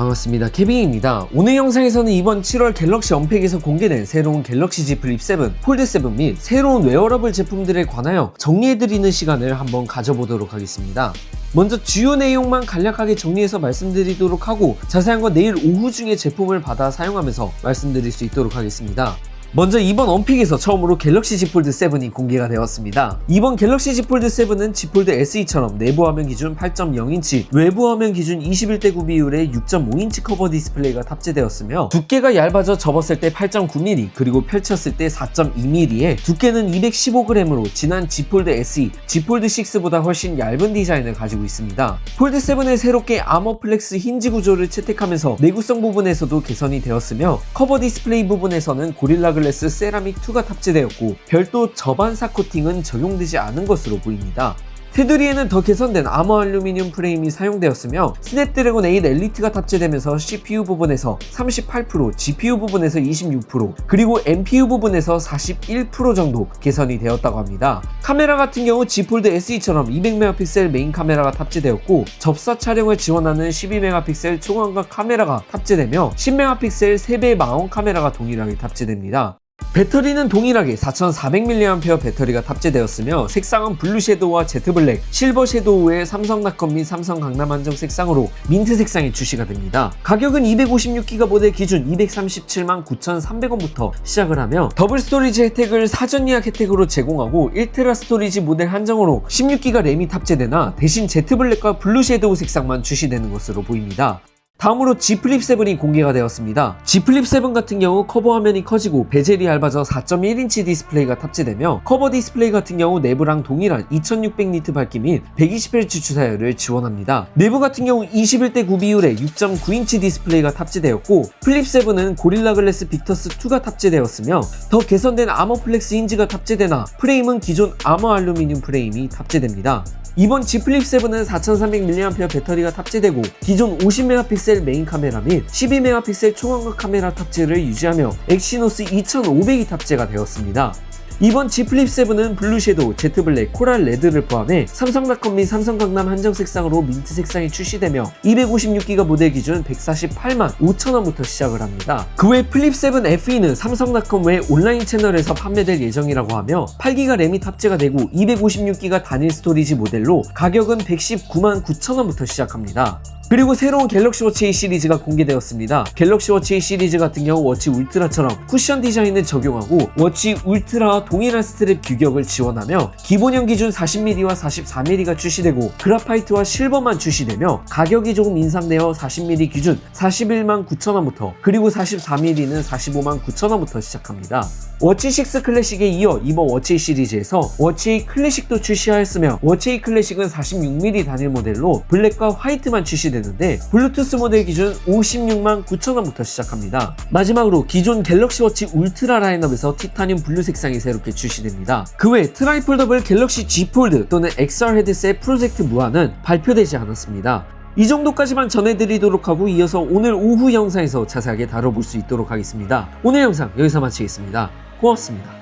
반갑습니다. 케빈입니다. 오늘 영상에서는 이번 7월 갤럭시 언팩에서 공개된 새로운 갤럭시 Z 플립 7, 폴드 7 및 새로운 웨어러블 제품들에 관하여 정리해드리는 시간을 한번 가져보도록 하겠습니다. 먼저 주요 내용만 간략하게 정리해서 말씀드리도록 하고 자세한 건 내일 오후 중에 제품을 받아 사용하면서 말씀드릴 수 있도록 하겠습니다. 먼저 이번 언픽에서 처음으로 갤럭시 Z 폴드 7이 공개가 되었습니다. 이번 갤럭시 Z 폴드 7은 Z 폴드 SE처럼 내부 화면 기준 8.0인치, 외부 화면 기준 21대 9 비율의 6.5인치 커버 디스플레이가 탑재되었으며 두께가 얇아져 접었을 때 8.9mm 그리고 펼쳤을 때 4.2mm에 두께는 215g으로 지난 Z 폴드 SE, Z 폴드 6보다 훨씬 얇은 디자인을 가지고 있습니다. 폴드 7에 새롭게 아머 플렉스 힌지 구조를 채택하면서 내구성 부분에서도 개선이 되었으며 커버 디스플레이 부분에서는 고릴라 글래스 세라믹 2가 탑재되었고 별도 저반사 코팅은 적용되지 않은 것으로 보입니다. 테두리에는 더 개선된 아머 알루미늄 프레임이 사용되었으며 스냅드래곤 8 엘리트가 탑재되면서 CPU 부분에서 38%, GPU 부분에서 26%, 그리고 NPU 부분에서 41% 정도 개선이 되었다고 합니다. 카메라 같은 경우 G 폴드 SE처럼 200메가픽셀 메인 카메라가 탑재되었고 접사 촬영을 지원하는 12메가픽셀 초광각 카메라가 탑재되며 10메가픽셀 3배 망원 카메라가 동일하게 탑재됩니다. 배터리는 동일하게 4400mAh 배터리가 탑재되었으며 색상은 블루 섀도우와 제트 블랙, 실버 섀도우의 삼성닷컴 및 삼성 강남 한정 색상으로 민트 색상이 출시가 됩니다. 가격은 256GB 모델 기준 237만 9,300원부터 시작을 하며 더블 스토리지 혜택을 사전 예약 혜택으로 제공하고 1테라 스토리지 모델 한정으로 16GB 램이 탑재되나 대신 제트 블랙과 블루 섀도우 색상만 출시되는 것으로 보입니다. 다음으로 G 플립 7이 공개가 되었습니다. G 플립 7 같은 경우 커버 화면이 커지고 베젤이 얇아져 4.1인치 디스플레이가 탑재되며 커버 디스플레이 같은 경우 내부랑 동일한 2600니트 밝기 및 120Hz 주사율을 지원합니다. 내부 같은 경우 21대 9 비율의 6.9인치 디스플레이가 탑재되었고 플립 7은 고릴라 글래스 빅터스 2가 탑재되었으며 더 개선된 아머 플렉스 힌지가 탑재되나 프레임은 기존 아머 알루미늄 프레임이 탑재됩니다. 이번 G 플립 7은 4300mAh 배터리가 탑재되고 기존 50메가픽셀 메인 카메라 및 12메가픽셀 초광각 카메라 탑재를 유지하며 엑시노스 2500이 탑재가 되었습니다. 이번 G 플립 7은 블루 섀도우, 제트 블랙, 코랄 레드를 포함해 삼성닷컴 및 삼성 강남 한정 색상으로 민트 색상이 출시되며 256기가 모델 기준 148만 5천원부터 시작을 합니다. 그 외 플립 7 FE는 삼성닷컴 외 온라인 채널에서 판매될 예정이라고 하며 8기가 램이 탑재가 되고 256기가 단일 스토리지 모델로 가격은 119만 9천원부터 시작합니다. 그리고 새로운 갤럭시 워치 A 시리즈가 공개되었습니다. 갤럭시 워치 A 시리즈 같은 경우 워치 울트라처럼 쿠션 디자인을 적용하고 워치 울트라와 동일한 스트랩 규격을 지원하며 기본형 기준 40mm와 44mm가 출시되고 그라파이트와 실버만 출시되며 가격이 조금 인상되어 40mm 기준 41만 9천원부터 그리고 44mm는 45만 9천원부터 시작합니다. 워치 6 클래식에 이어 이번 워치 시리즈에서 워치 A 클래식도 출시하였으며 워치 A 클래식은 46mm 단일 모델로 블랙과 화이트만 출시되는데 블루투스 모델 기준 56만 9천원부터 시작합니다. 마지막으로 기존 갤럭시 워치 울트라 라인업에서 티타늄 블루 색상이 새 롭게 출시됩니다. 그 외 트라이폴 더블 갤럭시 G 폴드 또는 XR 헤드셋 프로젝트 무한은 발표되지 않았습니다. 이 정도까지만 전해드리도록 하고 이어서 오늘 오후 영상에서 자세하게 다뤄볼 수 있도록 하겠습니다. 오늘 영상 여기서 마치겠습니다. 고맙습니다.